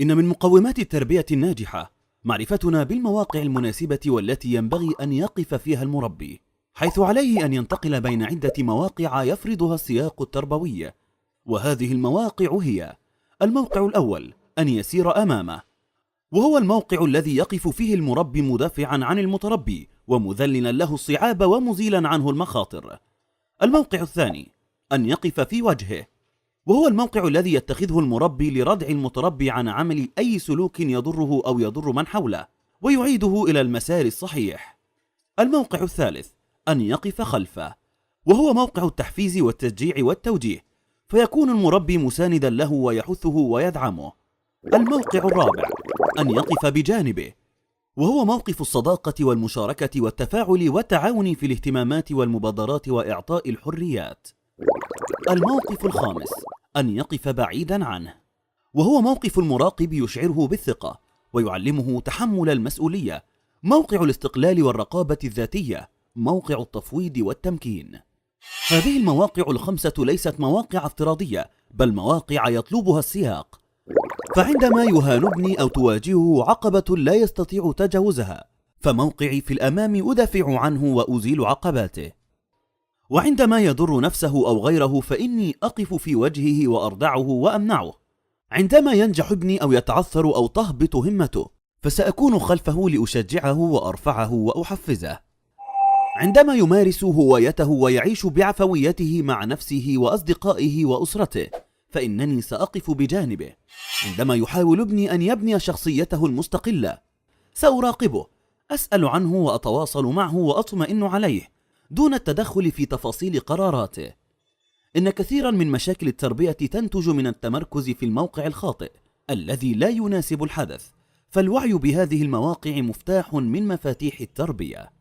إن من مقومات التربية الناجحة معرفتنا بالمواقع المناسبة والتي ينبغي أن يقف فيها المربي، حيث عليه أن ينتقل بين عدة مواقع يفرضها السياق التربوي، وهذه المواقع هي: الموقع الأول أن يسير أمامه، وهو الموقع الذي يقف فيه المربي مدافعا عن المتربي ومذللا له الصعاب ومزيلا عنه المخاطر. الموقع الثاني أن يقف في وجهه، وهو الموقع الذي يتخذه المربي لردع المتربي عن عمل أي سلوك يضره أو يضر من حوله ويعيده إلى المسار الصحيح. الموقع الثالث أن يقف خلفه، وهو موقع التحفيز والتشجيع والتوجيه، فيكون المربي مساندا له ويحثه ويدعمه. الموقع الرابع أن يقف بجانبه، وهو موقف الصداقة والمشاركة والتفاعل والتعاون في الاهتمامات والمبادرات وإعطاء الحريات. الموقف الخامس أن يقف بعيدا عنه. وهو موقف المراقب يشعره بالثقة ويعلمه تحمل المسؤولية موقع الاستقلال والرقابة الذاتية موقع التفويض والتمكين. هذه المواقع الخمسة ليست مواقع افتراضية بل مواقع يطلبها السياق. فعندما يهان ابني أو تواجهه عقبة لا يستطيع تجاوزها فموقعي في الأمام أدافع عنه وأزيل عقباته. وعندما يضر نفسه أو غيره فإني أقف في وجهه وأرضعه وأمنعه. عندما ينجح ابني أو يتعثر أو تهبط همته فسأكون خلفه لأشجعه وأرفعه وأحفزه. عندما يمارس هوايته ويعيش بعفويته مع نفسه وأصدقائه وأسرته فإنني سأقف بجانبه. عندما يحاول ابني أن يبني شخصيته المستقلة سأراقبه أسأل عنه وأتواصل معه وأطمئن عليه. دون التدخل في تفاصيل قراراته. إن كثيرا من مشاكل التربية تنتج من التمركز في الموقع الخاطئ الذي لا يناسب الحدث فالوعي بهذه المواقع مفتاح من مفاتيح التربية.